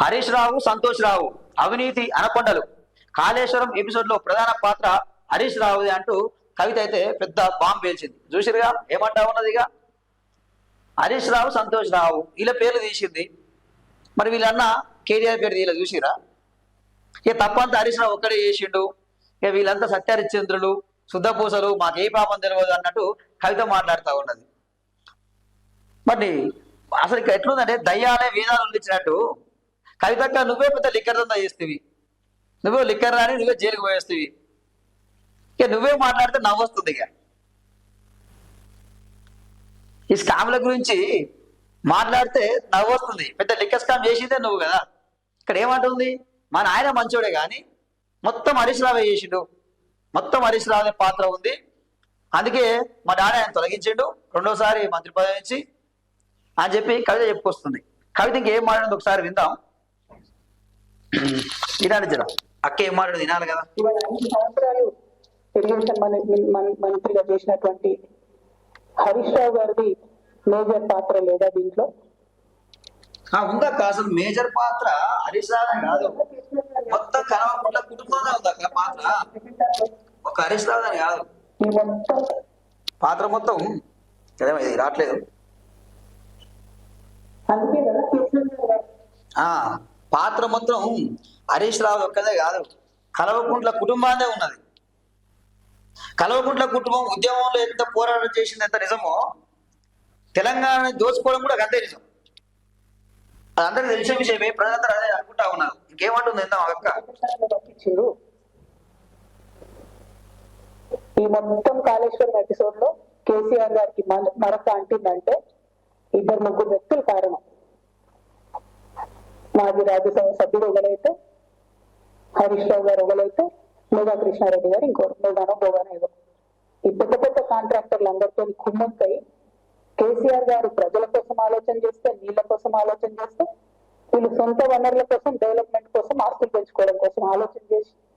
హరీష్ రావు సంతోష్ రావు అవినీతి అనకొండలు. కాళేశ్వరం ఎపిసోడ్లో ప్రధాన పాత్ర హరీష్ రావుది అంటూ కవిత అయితే పెద్ద బాంబు పేల్చింది. చూసిరుగా? ఏమంటా ఉన్నదిగా? హరీష్ రావు సంతోష్ రావు వీళ్ళ పేర్లు తీసింది. మరి వీళ్ళన్న కేటీఆర్ పేరు తీయలే చూసిరా? ఇక తప్పంతా హరీష్ రావు ఒక్కడే చేసిండు. ఇక వీళ్ళంతా సత్యహరిశ్చంద్రులు శుద్ధపూసలు మాకు ఏ పాపం తెలియదు అన్నట్టు కవిత మాట్లాడుతూ ఉన్నది. మరి అసలు ఇక ఎట్లుందంటే దయ్యాలే వేదాలు ఇచ్చినట్టు కవితక్క నువ్వే పెద్ద లిక్కర్ దందా చేస్తేవి. నువ్వే లిక్కర్ రాని నువ్వే జైలుకి పోయేస్తేవి. ఇక నువ్వే మాట్లాడితే నవ్వొస్తుంది ఇక. ఈ స్కామ్ల గురించి మాట్లాడితే నవ్వొస్తుంది. పెద్ద లిక్కర్ స్కామ్ చేసిందే నువ్వు కదా. ఇక్కడ ఏమంటుంది? మా నాయన మంచోడే కానీ మొత్తం హరీష్ రావే చేసిండు. మొత్తం హరీష్ రావు అనే పాత్ర ఉంది. అందుకే మా డాడీ ఆయన తొలగించిండు. రెండోసారి మంత్రి పదవి నుంచి అని చెప్పి కవిత చెప్పుకొస్తుంది. కవిత ఇంకేం మాట్లాడింది ఒకసారి విందాం. వినాలి జర. అక్క ఏం మాట్లాడింది వినాలి కదా. ఇవాళ ఐదు సంవత్సరాలు మంత్రిగా చేసినటువంటి హరీష్ రావు గారిది మేజర్ పాత్ర లేదా దీంట్లో? ఉందక్క అసలు మేజర్ పాత్ర హరీష్ రావు కాదు. మొత్తం కనవకుండా కుటుంబంలో ఉందక్క పాత్ర? ఒక హరీష్ రావు అని కాదు. పాత్ర మొత్తం? ఇది రావట్లేదు. అందుకే కదా పాత్ర మొత్తం హరీష్ రావు ఒక్కదే కాదు. కలవకుంట్ల కుటుంబాన్నే ఉన్నది. కలవకుంట్ల కుటుంబం ఉద్యమంలో ఎంత పోరాటం చేసింది ఎంత నిజమో తెలంగాణ దోచుకోవడం కూడా అంతే నిజం. అది అందరికి తెలిసే విషయమే. ప్రజలందరూ అదే అనుకుంటా ఉన్నారు. ఇంకేమంటుంది ఎంత అక్క? ఈ మొత్తం కాళేశ్వరం ఎపిసోడ్లో కేసీఆర్ గారికి మరొక అంటిందంటే ఇద్దరు ముగ్గురు వ్యక్తులు కారణం. మాజీ రాజ్యసభ సభ్యుడు ఒకలైతే హరీష్ రావు గారు ఒకలైతే మేఘా కృష్ణారెడ్డి గారు ఇంకోరు మేఘానో బోగానో ఈ పెద్ద పెద్ద కాంట్రాక్టర్లు అందరితో కుమ్మక్కై కేసీఆర్ గారు ప్రజల కోసం ఆలోచన చేస్తే నీళ్ళ కోసం ఆలోచన చేస్తే వీళ్ళు సొంత వనరుల కోసం డెవలప్మెంట్ కోసం ఆస్తులు పెంచుకోవడం కోసం ఆలోచన చేసి